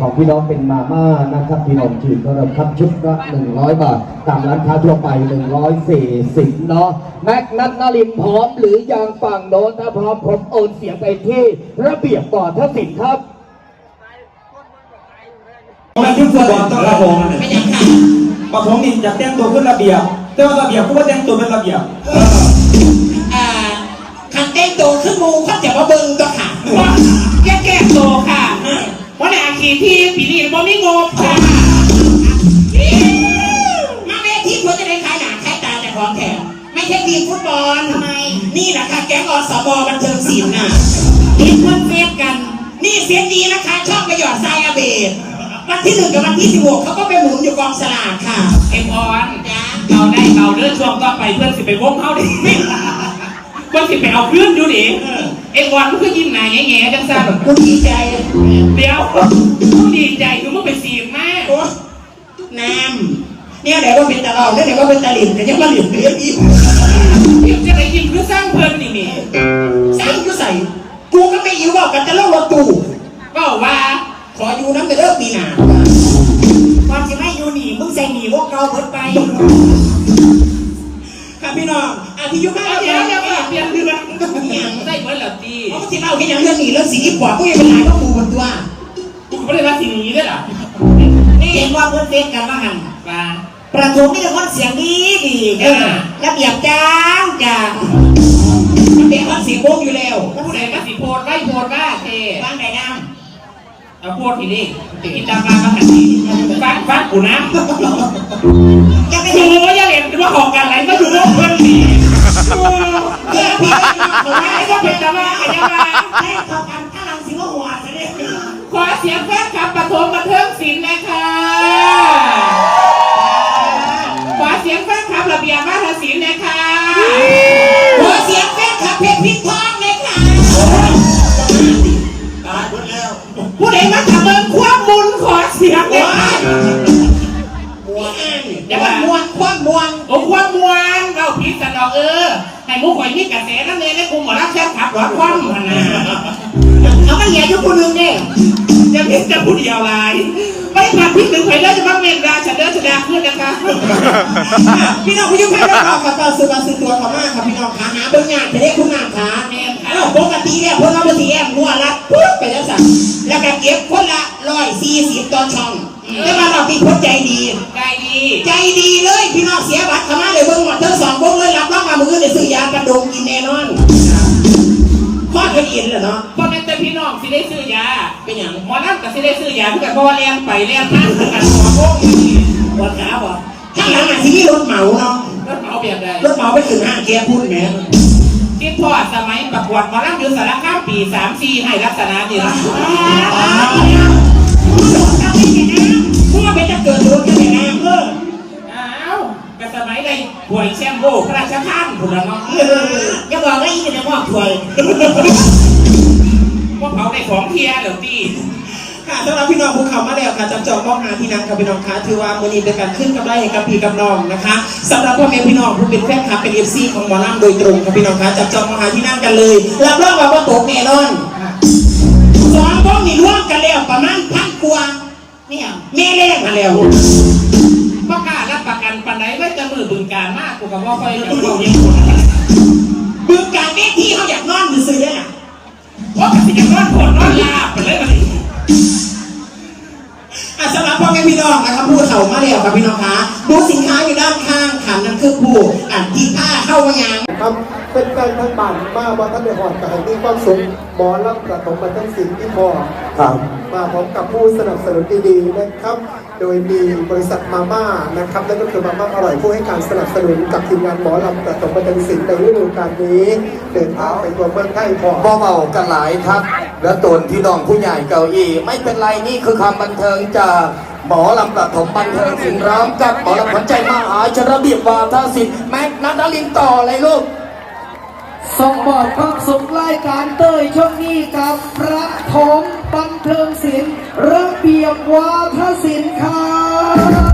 ของพี่น้องเป็นมาม่านะครับพี่น้องจีนก็รับครับชุดละ100 บาท ตามร้านค้าทั่วไป 140 เนาะแม็กนัทนารินพร้อมหรือยังฝั่งโน้นถ้าพร้อมผมโอนเสียงไปที่ระเบียบก่อนทักษิณครับมันขึ้นฟุตบอลต้องระบงไม่ยังค่ะปฐมนี่จะแต่งตัวขึ้นระเบียบ แต่ว่าระเบียบก็ว่าแต่งตัวเป็นระเบียบอ่าคันเต้นโตขึ้นมูเขาจะมาเบิ่งตัวค่ะแก้แก้โตค่ะ วันไหนอาคีที่ปีนี้บ่มีงบค่ะมาเวทีเพื่อจะได้ขายหนาขายตาแต่ของแถมไม่ใช่ทีมฟุตบอลทำไม นี่แหละค่ะแก๊งอสบบันเทิงศิลป์น่ะมีเพื่อนเฟซกัน นี่เสียงดีนะคะชอบไปหยอดทรายอาเบดวันที่หนึ่งกับวันที่สิบหกเขาก็ไปหมุนอยู่กองสลากค่ะ เอ็มออนเราได้เราเลื่อนช่วงต่อไปเพื่อนสิไปวงเขาดิเพื่อนสิไปเอาเพื่อนอยู่ดิ เอ็มออนมันก็ยิ้มหน้าแง่ๆจังซั่นคุณดีใจ เดี๋ยวดีใจคือมึงไปซีมมากโอ้น้ำเนี่ยเดี๋ยวว่าเป็นตะลองเดี๋ยวว่าเป็นตะหลินแต่ยังมาหลินเรียกอีกยิ้มจะได้ยิ้มคือสร้างเพื่อนนี่นี่สร้างก็ใส่กูก็ไม่ยิ้วบอกกันจะเล่ารถตู้ก็ว่าขออยู่น้ำไปเลิกปีหนาก่อนจะไม่อยู่หนีมึงใส่หนีพวกเราเบิดไปค่ะ พี่น้องอะพี่ยุมาเอาเดี๋เดี๋ยยววเดี๋เดี๋ยยววเดี๋เดี๋ยยววเปลี่ยนเรื่องได้เหมือนเหรอตีเขาที่เล่าแค่ยังเรื่องนี้เรื่องสีกว่ากูยังเป็นหลายก็กูบนตัวกูก็เลยว่าสิ่งนี้ด้วยล่ะนี่เห็นว่าเพื่อนเฟซกันว่าหันว่าประถมนี่เป็นคนเสียงดีดีเออระเบียบจ้างจ้างมันเป็นคนสีโป้งอยู่แล้วผู้ใดก็สิโพดไว้โพดว่าเทวางไหนน้เอาโพดทีนี้ไปกินตามร้านมาหันทีฟังฟังกูนะ สิว่าหัวจะได้ขอเสียงแฟนคลับปฐมบันเทิงศิลป์นะคะขอเสียงแฟนคลับระเบียบวัฒนศิลป์นะคะขอเสียงแฟนคลับเพชรพิษทองเลยค่ะตายหมดแล้วผู้ใดมาทำเบิงความมุนขอเสียงเลยว้าค่ะมวนอย่าว่ามวนความมวนโอ้ความมวนเราพิษกันดอกเออให้หมูข่อยมีกระแสนั่นเองนะกูหมอรับแค่ขับรถคว่ำมันนะ เอามาเหยียดยุคนนึงเนี่ยจะพิษจะพูดเดียวลาย ไม่ผ่านพิษหนึ่งข่อยแล้วจะมาเมนราฉันเดินชะดาขึ้นนะคะ พี่น้องพี่ยุพให้เราออกกับต่อสู่การซื้อตัวเขามากครับพี่น้องขาหาเบื้องงานจะได้คุณงามขาเมนค่ะเอ้าปกติเนี่ยพวกเราไปสีแอมนัวละปุ๊บไปแล้วสั่งแล้วก็เก็บคนละร้อยสี่สิบต่อช่องแล้วมาเราพี่คนใจดี ใจดี ใจดีเลยพี่น้องเสียบัตรเขามาเลยเบิ้งหมดทั้งสองวงเลยรับรองมามือเนี่ยซื้อยากระดงกินแน่นอนข้อเป็นอินเหรอเนาะ ได้ซื้อยาเป็นอย่างหมอนั่งก็สิได้ซื้อยาเพื่อเพราะว่าเรียนไปเรียนมาคือกันหัวโป้งนี่ปวดขาบ่ข้างหลังอะที่นี่รถเหมาเนาะรถเอาแบบใดรถเหมาไปถึงห้างแกพูดแหมคิดพ่อสมัยประกวดหมอนั่งอยู่สารคามปีสามสี่ให้ลักษณะนี่ละพูดเป็นจะเกิดรถกันในน้ำเอออ้าวก็สมัยใดหวยแชมป์โลกพระราชทานผุนละเนาะอย่าบอกว่าอีกจะมอบถวยพวกเขาได้ของเทียเดี๋ยวตีค่ะสำหรับพี่น้องภูเขามาแล้วค่ะจับจองมองหาที่นั่งกับพี่น้องคะถือว่ามือนี้เป็นการขึ้นกับได้กับพี่กับน้องนะคะสำหรับพ่อแม่พี่น้องผู้เป็นแฟนคลับเป็นเอฟซีของหมอลำโดยตรงค่ะพี่น้องคะจับจองมองหาที่นั่งกันเลยรับรองว่าว่าตกแน่นอนสองพวกนี้ร่วมกันแล้วประมาณพันกว่าเนี่ยแม่แรกมาแล้วพ่อกล้ารับประกันปันไหนไว้จะมือบึงการมากกูกับว่าค่อยจะเอาเลี้ยง ผู้เขามาแล้วครับพี่น้องคะบูธสินค้าอยู่ด้านข้างค่ะนั่นคือผู้อ่านที่ผ้าเข้ามายางครับเป็นการทั้งบ้านมาว่าท่านได้หอดกับให้มีความสุขหมอรับกระถมบันทั้งสิ่งที่พอครับมาพร้อมกับผู้สนับสนุนดีๆนะครับ โดยมีบริษัทมาม่านะครับนั่นก็คือมาม่าอร่อยผู้ให้การสนับสนุนกับทีมงานหมอลำกระถมบันทั้งสิ่งในฤดูกาลนี้เดินทางไปตัวเมืองไทยพอบ่เบากันหลายทักแล้วตนพี่น้องผู้ใหญ่เก้าอี้ไม่เป็นไรนี่คือความบันเทิงจาก หมอลำประถมบันเทิงสินร้อมกับหมอลำขวัญใจมหาชระเบียบวาทศิลป์แม็กนัทลินต่อเลยลูกส่งบอดความสุขรายการเต้ยช่วงนี้กับพระถมบันเทิงศิลป์ระเบียบวาทศิลป์ครับ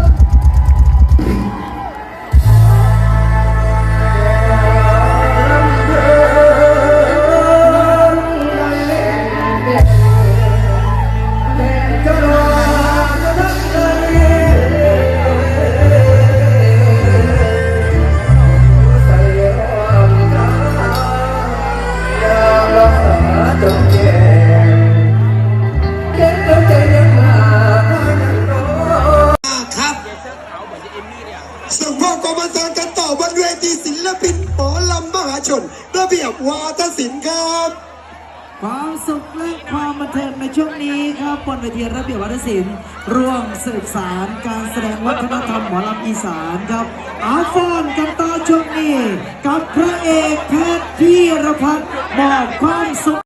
มาประสานกันต่อบนเวทีศิลปินหมอลำมหาชน ระเบียบวาทศิลป์ครับความสุขและความบันเทิงในช่วงนี้ครับบนเวทีระเบียบวัฒนศิลป์ร่วมสืบสารการแสดงวัฒนธรรมหมอลำอีสานครับ อาฟอนกันต่อช่วงนี้ กับพระเอกแพทย์พีรพัฒน์มอบความสุข